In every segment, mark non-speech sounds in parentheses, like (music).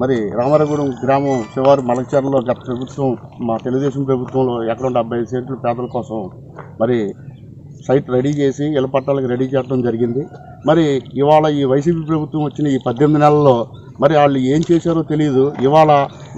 మరి రామారగూడెం గ్రామం శివారు మలచర్లో గత ప్రభుత్వం మా తెలుగుదేశం ప్రభుత్వంలో ఎక్కడ డెబ్బై ఐదు సెంట్లు పేదల కోసం మరి సైట్ రెడీ చేసి ఇళ్ళ పట్టాలకు రెడీ చేయడం జరిగింది. మరి ఇవాళ ఈ వైసీపీ ప్రభుత్వం వచ్చిన ఈ పద్దెనిమిది నెలల్లో మరి వాళ్ళు ఏం చేశారో తెలియదు ఇవాళ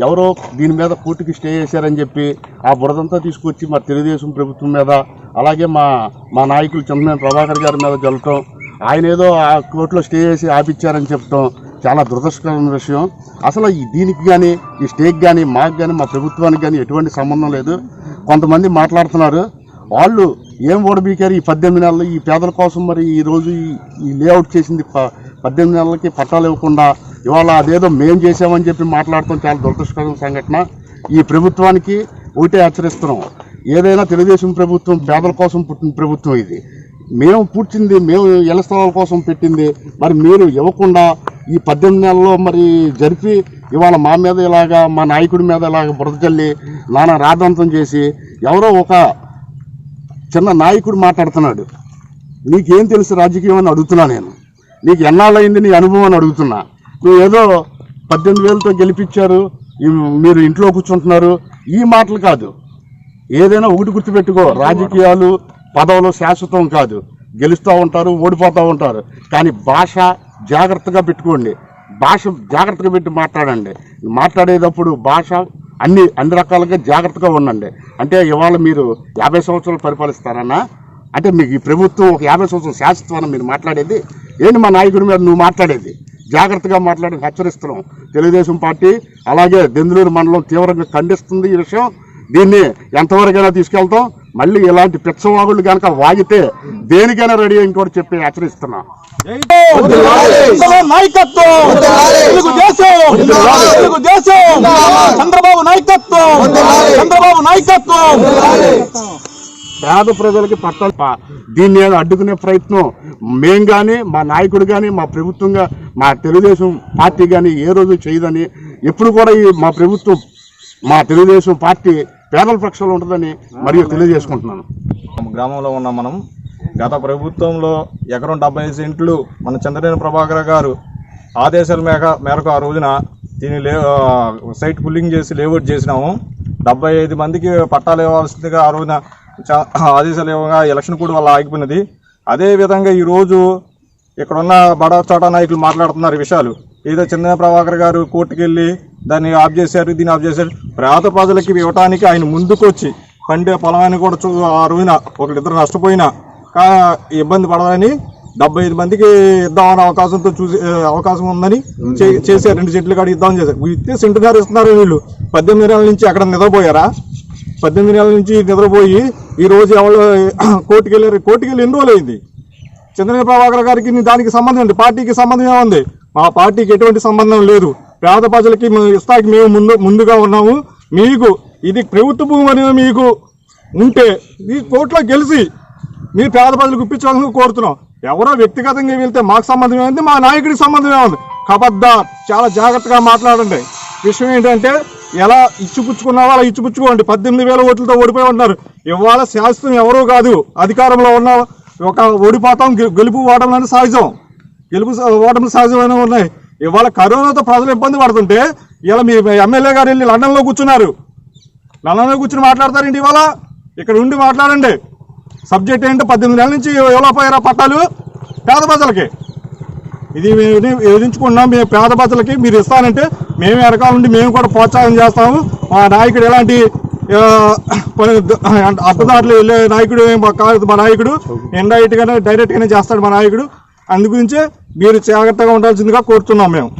ఎవరో దీని మీద కోర్టుకి స్టే చేశారని చెప్పి ఆ బురదంతా తీసుకొచ్చి మరి తెలుగుదేశం ప్రభుత్వం మీద అలాగే మా మా నాయకులు చంద్రబాబు ప్రభాకర్ గారి మీద జల్లటం ఆయన ఏదో ఆ కోర్టులో స్టే చేసి ఆపిచ్చారని చెప్పడం చాలా దురదృష్టకరమైన విషయం. అసలు ఈ దీనికి కానీ ఈ స్టేకి కానీ మాకు కానీ మా ప్రభుత్వానికి కానీ ఎటువంటి సంబంధం లేదు. కొంతమంది మాట్లాడుతున్నారు. వాళ్ళు ఏం ఓడబీకారు ఈ పద్దెనిమిది నెలలు? ఈ పేదల కోసం మరి ఈ రోజు ఈ- లేఅవుట్ చేసింది ప- పద్దెనిమిది నెలలకి పట్టాలు ఇవ్వకుండా ఇవాళ అదేదో మేం చేసామని చెప్పి మాట్లాడటం చాలా దురదృష్టకరమైన సంఘటన. ఈ ప్రభుత్వానికి ఒకటే హెచ్చరిస్తున్నాం. ఏదైనా తెలుగుదేశం ప్రభుత్వం పేదల కోసం పుట్టిన ప్రభుత్వం ఇది. మేము పుట్టింది మేము ఇళ్ళ స్థలాల కోసం పెట్టింది. మరి మీరు ఇవ్వకుండా ఈ పద్దెనిమిది నెలల్లో మరి జరిపి ఇవాళ మా మీద ఇలాగా మా నాయకుడి మీద ఇలాగ బురద చల్లి నానా రాద్ధాంతం చేసి ఎవరో ఒక చిన్న నాయకుడు మాట్లాడుతున్నాడు. నీకేం తెలుసు రాజకీయం అని అడుగుతున్నా నేను. నీకు ఎన్నాళ్ళయింది నీ అనుభవం అని అడుగుతున్నా. నువ్వు ఏదో పద్దెనిమిది వేలతో గెలిపించారు మీరు ఇంట్లో కూర్చుంటున్నారు ఈ మాటలు కాదు. ఏదైనా ఒకటి గుర్తుపెట్టుకో రాజకీయాలు పదవులు శాశ్వతం కాదు. గెలుస్తూ ఉంటారు ఓడిపోతూ ఉంటారు. కానీ భాష జాగ్రత్తగా పెట్టుకోండి. భాష జాగ్రత్తగా పెట్టి మాట్లాడండి. మాట్లాడేటప్పుడు భాష అన్ని అన్ని రకాలుగా జాగ్రత్తగా ఉండండి. అంటే ఇవాళ మీరు యాభై సంవత్సరాలు పరిపాలిస్తారన్నా అంటే మీకు ఈ ప్రభుత్వం ఒక యాభై సంవత్సరాలు శాశ్వతం మీరు మాట్లాడేది. ఏంటి మా నాయకుడి మీద నువ్వు మాట్లాడేది? జాగ్రత్తగా మాట్లాడి హెచ్చరిస్తున్నాం. తెలుగుదేశం పార్టీ అలాగే దెందులూరు మండలం తీవ్రంగా ఖండిస్తుంది ఈ విషయం. దీన్ని ఎంతవరకైనా తీసుకెళ్తాం. మళ్ళీ ఇలాంటి పిచ్చవాగుళ్ళు కనుక వాగితే దేనికైనా రెడీ అని కూడా చెప్పి హెచ్చరిస్తున్నా చంద్రబాబు నాయకత్వం చంద్రబాబు నాయకత్వం చంద్రబాబు నాయకత్వం పేద ప్రజలకి పట్టాలి దీన్ని ఏదో అడ్డుకునే ప్రయత్నం. మేం కానీ మా నాయకుడు కానీ మా ప్రభుత్వంగా మా తెలుగుదేశం పార్టీ కానీ ఏ రోజు చేయదని ఎప్పుడు కూడా ఈ మా ప్రభుత్వం మా తెలుగుదేశం పార్టీ పేదల పక్షంలో ఉంటుందని మరియు తెలియజేసుకుంటున్నాను. గ్రామంలో ఉన్నాం మనం గత ప్రభుత్వంలో ఎకరం డెబ్బై ఐదు సెంట్లు మన చంద్రనేని ప్రభాకర్ గారు ఆదేశాల మేక మేరకు ఆ రోజున దీన్ని లే సైట్ పుల్లింగ్ చేసి లేఅవుట్ చేసినాము. డెబ్బై ఐదు మందికి పట్టాలు ఇవ్వాల్సిందిగా ఆ రోజున ఆదేశాలు ఇవ్వగా ఎలక్షన్ కూడా వల్ల ఆగిపోయినది. అదేవిధంగా ఈరోజు ఇక్కడున్న బడా చోటా నాయకులు మాట్లాడుతున్నారు విషయాలు. ఏదో చిన్న ప్రభాకర్ గారు కోర్టుకెళ్ళి దాన్ని ఆఫ్ చేశారు దీన్ని ఆఫ్ చేశారు. పేద ప్రజలకి ఇవ్వటానికి ఆయన ముందుకొచ్చి పండే పొలాన్ని కూడా చూ ఆ రోజున ఒకరిద్దరు నష్టపోయినా కా ఇబ్బంది పడదని డెబ్బై ఐదు మందికి ఇద్దామనే అవకాశంతో చూసి అవకాశం ఉందని చేశారు. రెండు చెట్లు కాడ ఇద్దామని చేశారు. ఇస్తే సెంటున్నర ఇస్తున్నారు వీళ్ళు. పద్దెనిమిది నెలల నుంచి అక్కడ నిద్రపోయారా? పద్దెనిమిది నెలల నుంచి నిద్రపోయి ఈ రోజు ఎవరు (clears throat) కోర్టుకు వెళ్ళారు? కోర్టుకు వెళ్ళి ఎన్ని రోజులు అయింది? చంద్రబాబు ప్రభాకర్ గారికి దానికి సంబంధం ఉంది. పార్టీకి సంబంధం ఏముంది? మా పార్టీకి ఎటువంటి సంబంధం లేదు. పేద ప్రజలకి మేము ఇస్తాకి మేము ముందు ముందుగా ఉన్నాము. మీకు ఇది ప్రభుత్వ భూమి అనేది మీకు ఉంటే ఈ కోర్టులో గెలిచి మీరు పేద ప్రజలకు ఇప్పించాలని కోరుతున్నాం. ఎవరో వ్యక్తిగతంగా వెళ్తే మాకు సంబంధం ఏముంది మా నాయకుడికి సంబంధం ఏముంది కబద్దా చాలా జాగ్రత్తగా మాట్లాడండి. విషయం ఏంటంటే ఎలా ఇచ్చిపుచ్చుకున్నావో అలా ఇచ్చిపుచ్చుకోండి. పద్దెనిమిది వేల ఓట్లతో ఓడిపోయి ఉన్నారు ఇవాళ శాస్త్రం ఎవరూ కాదు అధికారంలో ఉన్న ఒక ఓడిపోతాం గె- గెలుపు ఓటములని సహజం. గెలుపు స- ఓటములు సహజమైన ఉన్నాయి. ఇవాళ కరోనాతో ప్రజలు ఇబ్బంది పడుతుంటే ఇలా మీ ఎమ్మెల్యే గారు వెళ్ళి లండన్లో కూర్చున్నారు. లండన్లో కూర్చుని మాట్లాడతారండి ఇవాళ? ఇక్కడ ఉండి మాట్లాడండి. సబ్జెక్ట్ ఏంటో పద్దెనిమిది నెలల నుంచి ఎవరో పోయారా పట్టాలు? పేద ప్రజలకి. ఇది మేము ఎదించుకున్నాం మేము పేద ప్రజలకి మీరు ఇస్తానంటే మేము వెనకాల నుండి మేము కూడా ప్రోత్సాహం చేస్తాము. మా నాయకుడు ఎలాంటి అర్థదారులు వెళ్ళే నాయకుడు మా నాయకుడు. ఇండైరెక్ట్ గానే డైరెక్ట్ గానే చేస్తాడు మా నాయకుడు. అందు గురించే మీరు జాగ్రత్తగా ఉండాల్సిందిగా కోరుతున్నాం మేము.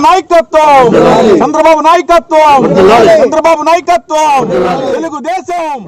నాయకత్వం! చంద్రబాబు నాయకత్వం! చంద్రబాబు నాయకత్వం! తెలుగుదేశం!